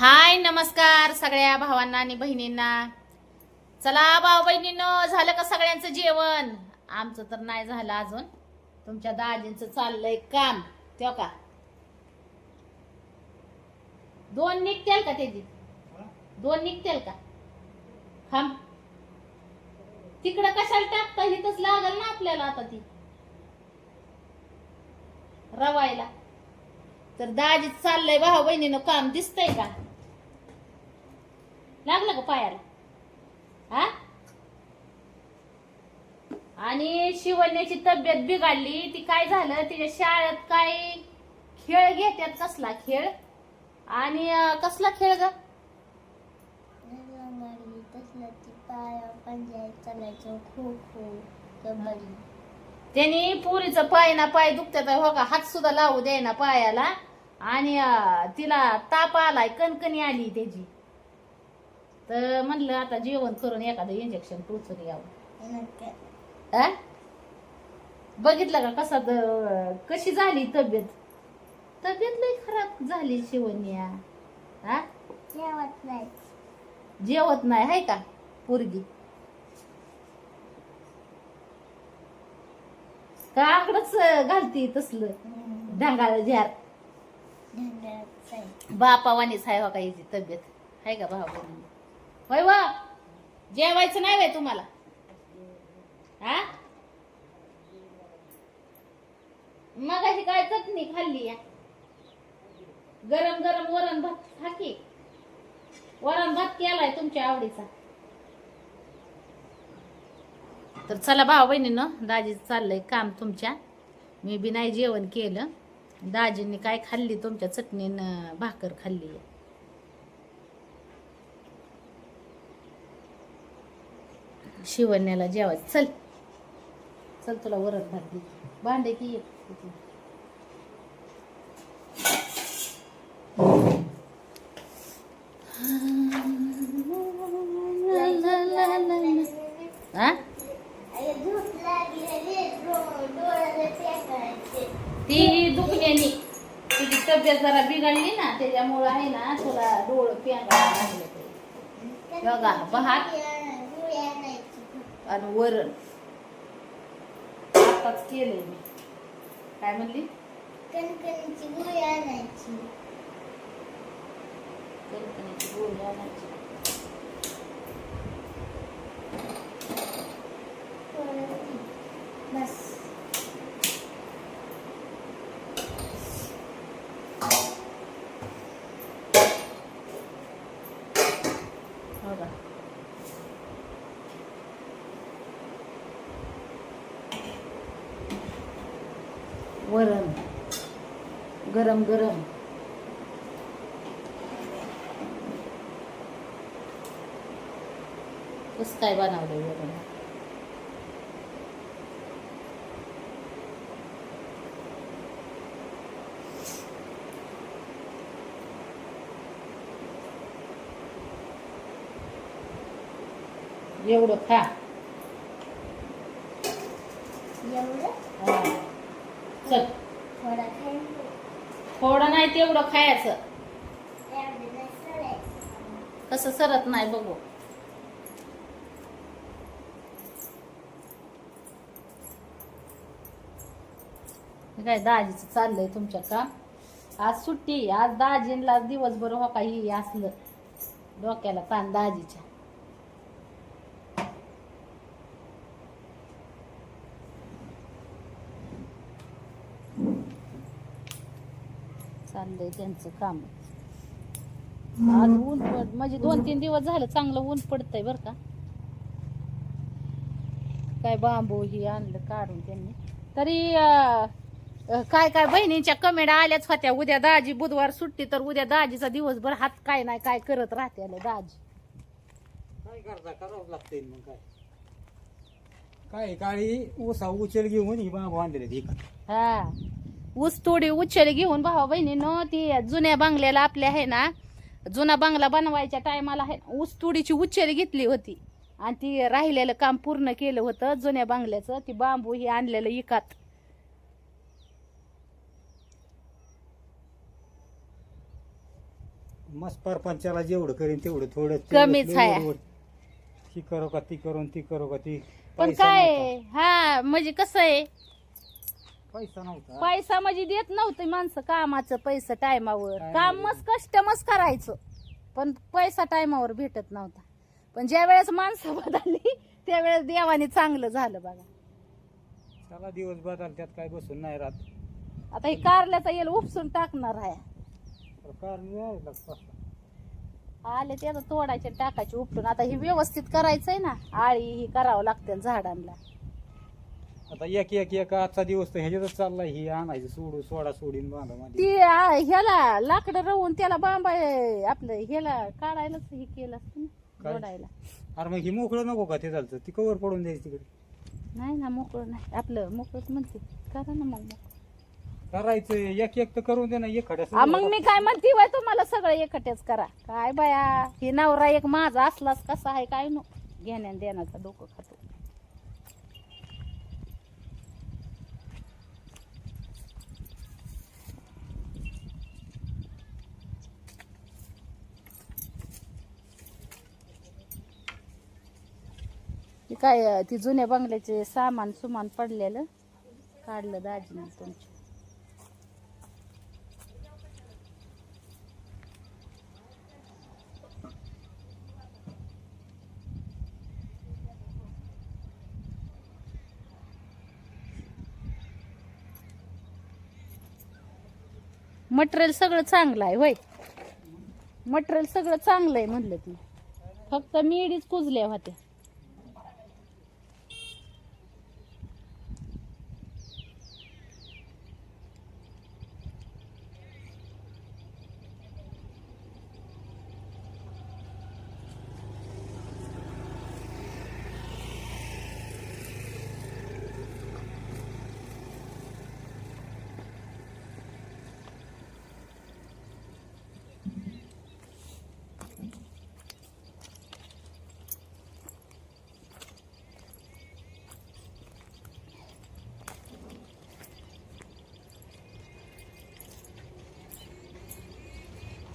हाय नमस्कार सगळ्या भावांना आणि बहिणींना. चला भाऊ बहिणींनो झालं का सगळ्यांचं जेवण? आमचं तर नाही झालं अजून. तुमच्या दाजींचं चाललंय काम. तेव्हा का? दोन निघतील का त्याची? दोन निघतील का? थांब. तिकडं कशाला टाकता? हिथंच लागल ना आपल्याला आता ती. रवायला. तर दाजी चाललंय भाऊ बहिणीनं काम दिसतंय का? लागलं का पायाला? हा? आणि शिवण्याची तब्येत बिघडली ती काय झालं? तिच्या शाळेत काय खेळ घेतात कसला खेळ? आणि कसला खेळ ग? त्यांनी पुरीचं पाय ना पाय दुखतात हो का? हात सुद्धा लावू दे ना पायाला. आणि तिला ताप आलाय कणकणी आली त्याची. तर म्हणलं आता जेवण करून एखादं इंजेक्शन टोचून यावं. आ? बघितलं का कसा कशी झाली तब्येत? तब्येत लई खराब झाली शिवण्या. हा जेवत नाही. जेवत नाही हाय का पोरगी? काकडच घालती तसलं? ढंगाळ झार. बापावानीच आहे हो का हिची तब्येत? आहे का भाऊ होय वा? जेवायचं नाही वय तुम्हाला. हा? मग अशी काय चटणी खाल्ली या? गरम गरम वरण भात हा की. वरण भात केलाय तुमच्या आवडीचा. तर चला भाऊ बहिणीनं दाजी चाललंय काम तुमच्या. मी बी नाही जेवण केलं. दाजींनी काय खाल्ली तुमच्या चटणीनं भाकर खाल्ली. शिवण्याला जेवायचं चल. चल तुला वरत भात भांडे की? ये. ती दुखण्यानी. तुझी तब्येत जरा बिघडली ना त्याच्यामुळं आहे ना तुला डोळ पेंगायला बघा, भात. आणि वरण. आताच केलंय मी. काय म्हणली? कणकणीची गोळी आणायची. कणकणीची गोळी आणायची. बस हो का? वरण गरम गरम कसं काय बनवलंय वरण एवढं खा एवढं हा. चल. थोडं नाही तेवढं खायचं. एवढं कसं सरत नाही बघू. काय दाजीचं चाललंय तुमच्या का? आज सुट्टी आज दाजींला दिवसभर हो काही असलं. डोक्याला ताण दाजीच्या. चाललंय त्यांचं काम. आज ऊन पड म्हणजे दोन तीन दिवस झालं चांगलं ऊन पडतंय बर का. काय बांबू ही आणलं काढून त्यांनी. तरी काय काय बहिणींच्या कमेड्या आल्याच होत्या उद्या दाजी बुधवार सुट्टी तर उद्या दाजीचा दिवसभर हात काय नाही काय करत राहते आले दाजी. काय करता करावंच लागते मग काय. काय काळी ऊसा उचल घेऊन ही बाबा आणलेले हा. ऊस तोडी उच्छेल घेऊन भावा बहिणीनं ती जुन्या बांगल्याला आपल्या आहे ना जुना बांगला बनवायच्या टायमाला आहे ना, ऊस तोडीची उच्छेल घेतली होती. आणि ती राहिलेलं काम पूर्ण केलं होतं जुन्या बांगल्याचं ती बांबू ही आणलेलं इकात. मस्त परपंचाला जेवढं करीन तेवढं थोडं कमीच आहे. ती करो का ती करून ती करो का ती पण पैसा काय नव्हता. हा म्हणजे कसं आहे? पैसा नव्हता. पैसा म्हणजे देत नव्हते माणसं कामाचं पैसा टायमावर. काम मस्त कष्टमच करायचं. पण पैसा टायमावर भेटत नव्हता. पण ज्या वेळेस माणसं बदलली त्यावेळेस देवाने चांगलं झालं बघा. त्याला दिवस बदल त्यात काय बसून नाही राहत. आता हे कारल्याचा येल उपसून टाकणार आहे. तर नाही. आले ते आता तोडायचे टाकायचे उपटून. आता हे व्यवस्थित करायचंय ना आळी ही करावं लागते झाडांना. आता एक एक एक आजचा दिवस तर ह्याच्यातच चाललाय. ही आणायचं सोडू सोडा सोडीन बांधा मध्ये ती आ, ह्याला लाकडं रवून त्याला बांबाय आपलं ह्याला काढायलाच हे केलं असतं ना काय? जोडायला. अरे मग ही मोकळं नको का ते झालं ती कवर पडून द्यायची तिकडे. नाही ना मोकळं नाही. आपलं मोकळंच म्हणते. करा ना मग मोकळं. करायचं एक एक तर करून दे ना एक आ, मग मी काय म्हणते बाय तुम्हाला सगळं एकटेच करा. काय बाया हे नवरा एक माझा असलाच कसा आहे काय नो घेण्या देण्याचा डोकं खातो. ते काय ती जुन्या बंगल्याचे सामान सुमान पडलेलं काढलं दाजीने तुमच्या. मटेरियल सगळं चांगलं आहे होय. मटेरियल सगळं चांगलं आहे म्हणलं ती. फक्त मीडीच कुजल्या होत्या.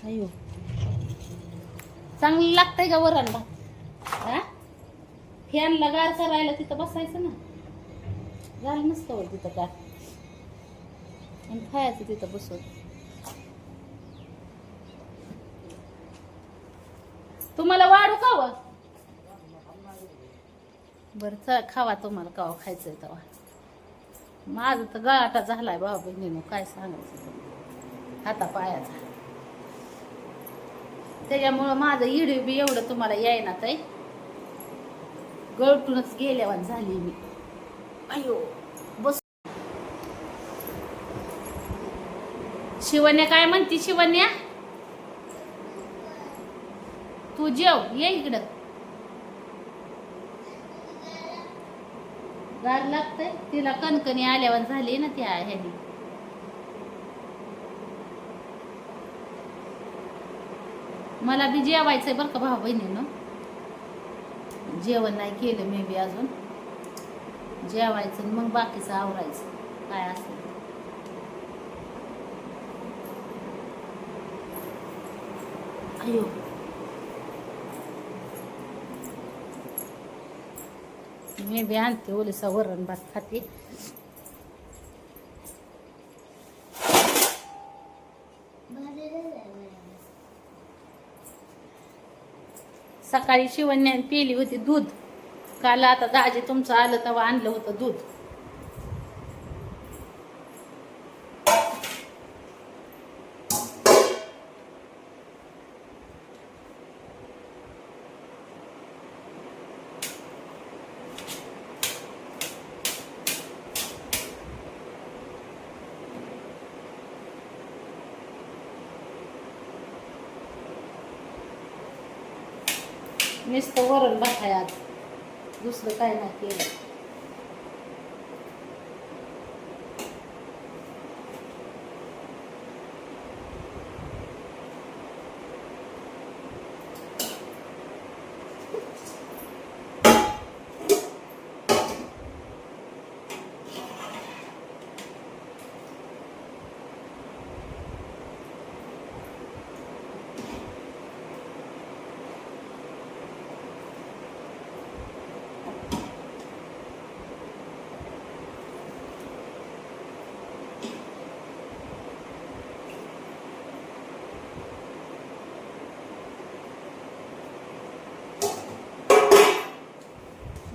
अयो चांगलं लागतंय का वरण भात. हा? फॅनला गार करायला तिथं बसायचं ना. झालं नसतं वर तिथं गार. आणि खायचं तिथं बसून. तुम्हाला वाढू का व? बरं खावा तुम्हाला कावा खायचंय तेव्हा. माझं तर गळाटा झालाय बाबा बहिणीनं काय सांगायचं? हाता पायाचा त्याच्यामुळं माझं इडू बी एवढं तुम्हाला यायना ताई. गळटूनच गेल्यावर झाली मी. अयो. बस. शिवण्या काय म्हणती शिवण्या? तू जेव ये इकडं. गार लागतंय तिला कणकणी आल्यावर झाली ना त्या ह्यानी. मला बी आहे बरं का भाऊ बहिणीनं? जेवण नाही केलं मी बी अजून. जेवायचं मग बाकीचं आवरायचं. काय असेल. अयो. मी बी आणते ओलिसा वरण भात खाते. सकाळी शिवण्याने पिली होती दूध. काल आता दाजी तुमचं आलं तेव्हा आणलं होतं दूध. नुसतं वरण भात आहे आज. दुसरं काय नाही केलं.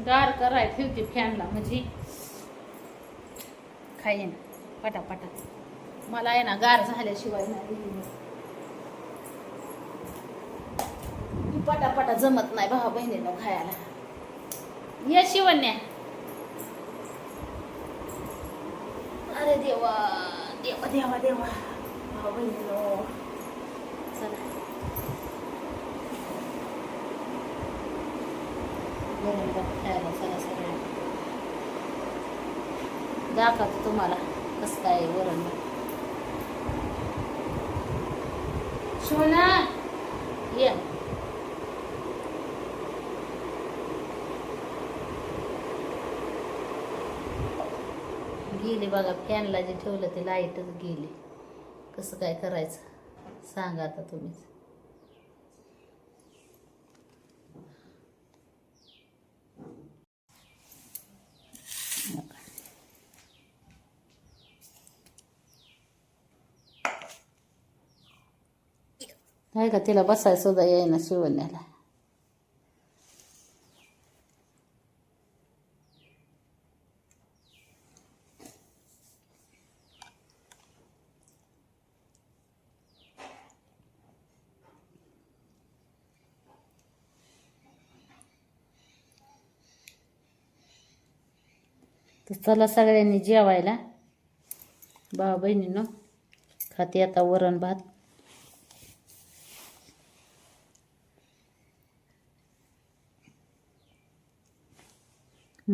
गार कराय ठेवते फॅनला म्हणजे खाईन. पटा पटा मला आहे ना गार झाल्याशिवाय नाही. पटा पटा जमत नाही भावा बहिणीनं खायला. ये शिवण्या. अरे देवा देवा देवा देवा. भावा बहिणीनो चला. वरण भात खायला सगळ्या दाखवतो तुम्हाला कसं काय वरण. सोना ये. गेली बघा फॅनला जे ठेवलं ते लाईटच गेली. कसं काय करायचं? सांगा आता तुम्हीच. आहे का तिला बसायला सुद्धा येईना शिवण्याला तर चला सगळ्यांनी जेवायला. भाऊ बहिणीनं खाते आता वरण भात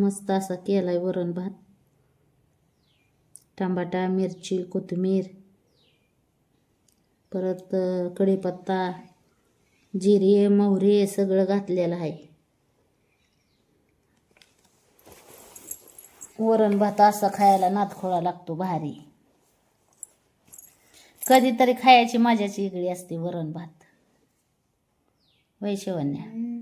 मस्त असा आहे वरण भात. टमाटा मिरची कोथिंबीर. परत कढीपत्ता जिरे मोहरी सगळं घातलेलं आहे. वरण भात असा खायला नातखोळा लागतो भारी. कधीतरी खायची मजाची वेगळी असते वरण भात. वैशिवन्या